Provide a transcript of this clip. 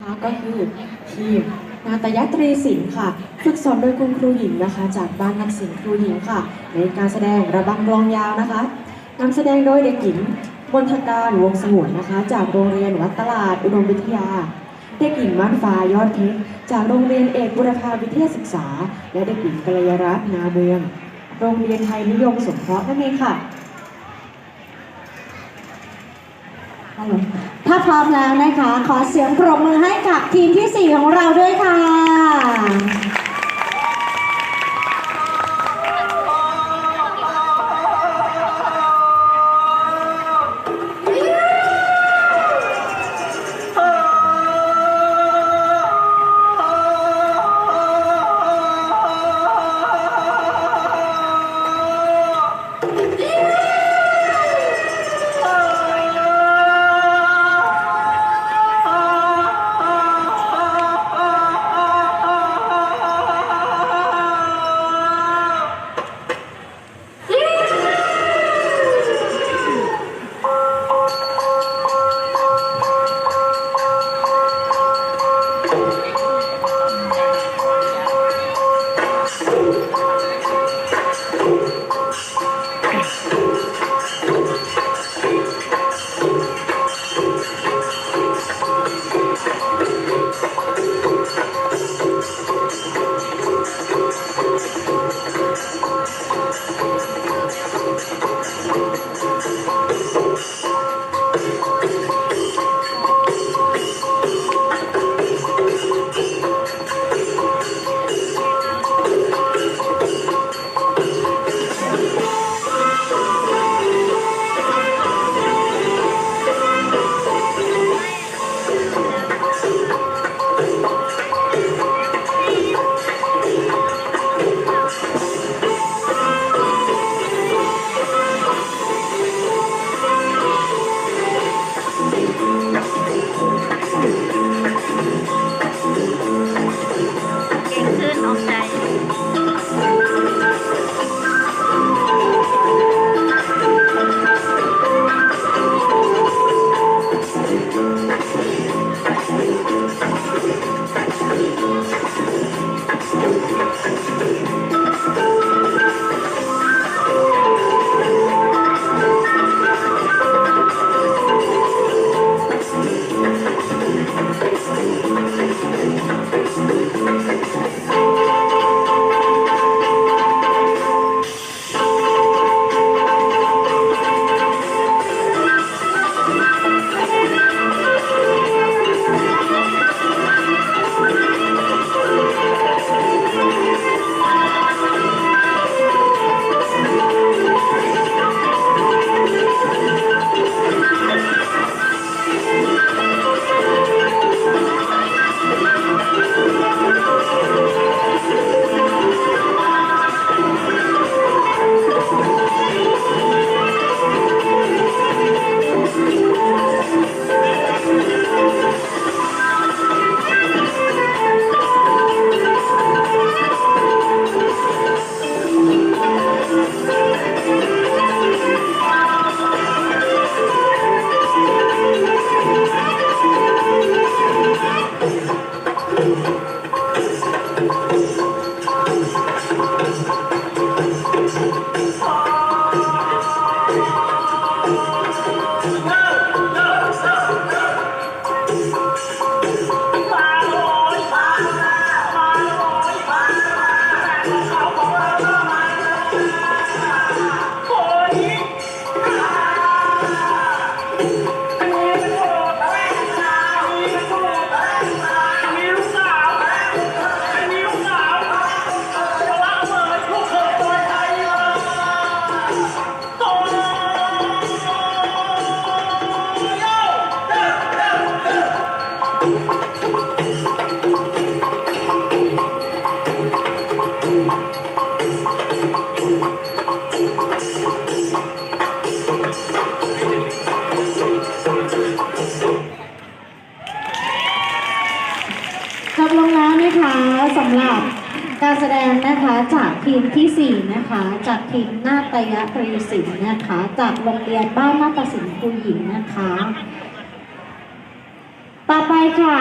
นะคะก็คือทีมนาตยตรีศิลป์ค่ะ ฝึกสอนโดยคุณครูหญิงนะคะ จากบ้านนักศิลป์ครูหญิงค่ะ ในการแสดงระบำกลองยาวนะคะนำแสดงโดยเด็กหญิงบนทการวงสงวนนะคะ จากโรงเรียนวัดตลาดอุดมวิทยา เด็กหญิงม่านฟ้ายอดเพชรจากโรงเรียนเอกบุรพาวิทยาศึกษา และเด็กหญิงกัลยรัตน์นาเมือง โรงเรียนไทยนิยมสงเคราะห์นั่นเองค่ะ ถ้าพร้อมแล้วนะคะ ขอเสียงปรบมือให้กับทีมที่ 4 ของเราด้วยค่ะ สำหรับการแสดงนะคะจากทีมที่ 4 นะคะ จากทีมนาตยะตรีศิลป์นะคะ จากโรงเรียนบ้านมาฏศิลป์ครูหญิงนะคะ ต่อไปค่ะ